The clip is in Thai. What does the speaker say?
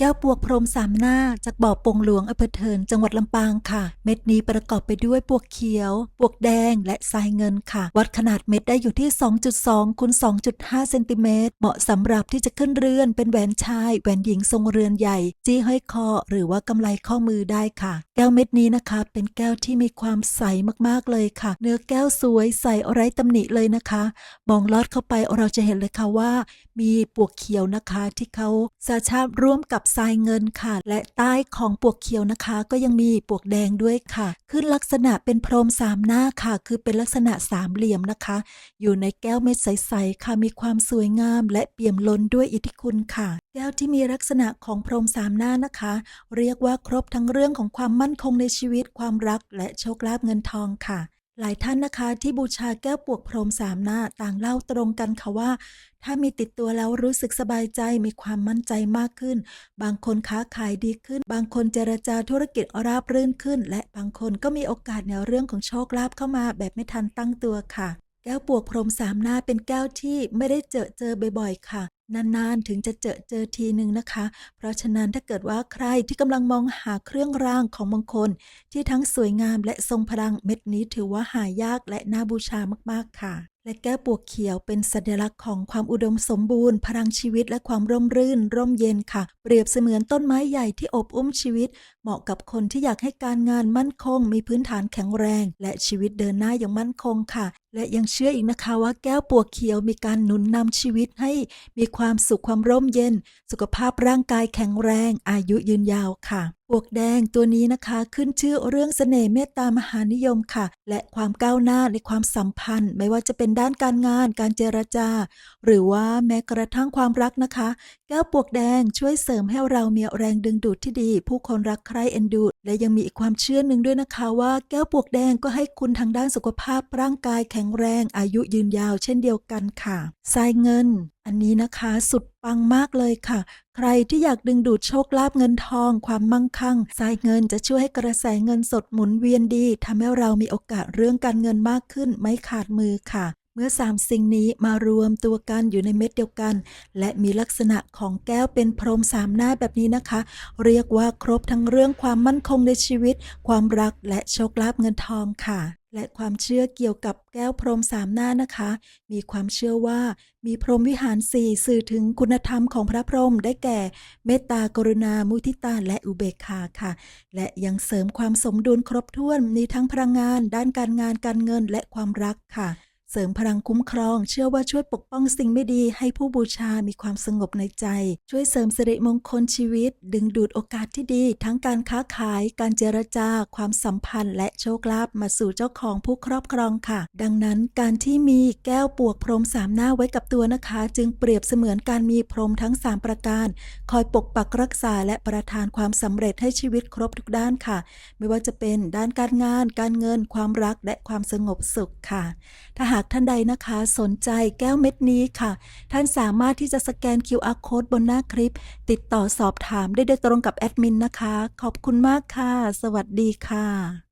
แก้วปวกพรมสามหน้าจากบ่อปงหลวงอำเภอเทินจังหวัดลำปางค่ะ เม็ดนี้ประกอบไปด้วยปวกเขียว ปวกแดงและทรายเงินค่ะ วัดขนาดเม็ดได้อยู่ที่ 2.2คูณ2.5เซนติเมตรเหมาะสำหรับที่จะขึ้นเรือนเป็นแหวนชาย แหวนหญิงทรงเรือนใหญ่ จี้ห้อยคอ หรือว่ากำไลข้อมือได้ค่ะ แก้วเม็ดนี้นะคะ เป็นแก้วที่มีความใสมากๆเลยค่ะ เนื้อแก้วสวยใสไร้ตำหนิเลยนะคะ มองลอดเข้าไปเราจะเห็นเลยค่ะว่า มีปวกเขียวนะคะที่เขาสาชาบร่วมกับทรายเงินค่ะ และใต้ของปวกเขียวนะคะ ก็ยังมีปวกแดงด้วยค่ะขึ้นลักษณะเป็นพรมสามหน้าค่ะ คือเป็นลักษณะสามเหลี่ยมนะคะ อยู่ในแก้วเม็ดใสๆค่ะมีความสวยงาม และเปี่ยมล้นด้วยอิทธิคุณค่ะ แก้วที่มีลักษณะของพรมสามหน้านะคะ เรียกว่าครบทั้งเรื่องของความมั่นคงในชีวิตความรัก และโชคลาภเงินทองค่ะ หลายท่านนะคะที่บูชาแก้วปวกพรมสามหน้าต่างเล่าตรงกันค่ะว่า ถ้ามีติดตัวแล้วรู้สึกสบายใจมีความมั่นใจมากขึ้น บางคนค้าขายดีขึ้น บางคนเจรจาธุรกิจราบรื่นขึ้น และบางคนก็มีโอกาสในเรื่องของโชคลาภเข้ามาแบบไม่ทันตั้งตัวค่ะ แก้วปวกพรมสามหน้าเป็นแก้วที่ไม่ได้เจอเจอบ่อยๆ ค่ะ นานๆ ถึงจะเจอเจอทีหนึ่งนะคะ เพราะฉะนั้นถ้าเกิดว่าใครที่กำลังมองหาเครื่องรางของมงคล ที่ทั้งสวยงามและทรงพลังเม็ดนี้ถือว่าหายากและน่าบูชามากๆค่ะ และแก้วปวกเขียวเป็นสัญลักษณ์ของความอุดมสมบูรณ์ พลังชีวิตและความร่มรื่น ร่มเย็นค่ะ เปรียบเสมือนต้นไม้ใหญ่ที่อบอุ้มชีวิต เหมาะกับคนที่อยากให้การงานมั่นคง มีพื้นฐานแข็งแรง และชีวิตเดินหน้าอย่างมั่นคงค่ะ และยังเชื่ออีกนะคะว่าแก้วปวกเขียวมีการหนุนนำชีวิตให้ มีความสุขความร่มเย็น สุขภาพร่างกายแข็งแรง อายุยืนยาวค่ะ ปวกแดงตัวนี้นะคะขึ้นชื่อเรื่องเสน่ห์เมตตามหานิยมค่ะ และความก้าวหน้าในความสัมพันธ์ ไม่ว่าจะเป็นด้านการงานการเจรจา หรือว่าแม้กระทั่งความรักนะคะ แก้วปวกแดงช่วยเสริมให้เรามีแรงดึงดูดที่ดี ผู้คนรักใคร่เอ็นดูและยังมีอีกความเชื่อหนึ่งด้วยนะคะ ว่าแก้วปวกแดงก็ให้คุณทางด้านสุขภาพร่างกายแข็งแรงอายุยืนยาวเช่นเดียวกันค่ะทรายเงิน อันนี้นะคะสุดปังมากเลยค่ะ ใครที่อยากดึงดูดโชคลาภเงินทอง ความมั่งคั่งทรายเงินจะช่วยให้กระแสเงินสดหมุนเวียนดีทำให้เรามีโอกาสเรื่องการเงินมากขึ้นไม่ขาดมือค่ะเมื่อสามสิ่งนี้มารวมตัวกันอยู่ในเม็ดเดียวกัน และมีลักษณะของแก้วเป็นพรมสามหน้าแบบนี้นะคะ เรียกว่าครบทั้งเรื่องความมั่นคงในชีวิต ความรักและโชคลาภเงินทองค่ะ และความเชื่อเกี่ยวกับแก้วพรหมสามหน้านะคะ มีความเชื่อว่ามีพรหมวิหารสี่สื่อถึงคุณธรรมของพระพรหมได้แก่ เมตตากรุณา มุทิตา และอุเบกขาค่ะ และยังเสริมความสมดุลครบถ้วนมีทั้งพลังงาน ด้านการงานการเงินและความรักค่ะ เสริมพลังคุ้มครอง เชื่อว่าช่วยปกป้องสิ่งไม่ดีให้ผู้บูชามีความสงบในใจ ช่วยเสริมสิริมงคลชีวิต ดึงดูดโอกาสที่ดี ทั้งการค้าขาย การเจรจา ความสัมพันธ์ และโชคลาภมาสู่เจ้าของผู้ครอบครองค่ะ ดังนั้นการที่มีแก้วปวกพรมสามหน้าไว้กับตัวนะคะ จึงเปรียบเสมือนการมีพรมทั้ง 3 ประการ คอยปกปักรักษาและประทานความสำเร็จให้ชีวิตครบทุกด้านค่ะ ไม่ว่าจะเป็นด้านการงาน การเงิน ความรักและความสงบสุขค่ะถ้าหากท่านใดนะคะ สนใจแก้วเม็ดนี้ค่ะ ท่านสามารถที่จะสแกน QR code บนหน้าคลิป ติดต่อสอบถามได้โดยตรงกับแอดมินนะคะ ขอบคุณมากค่ะ สวัสดีค่ะ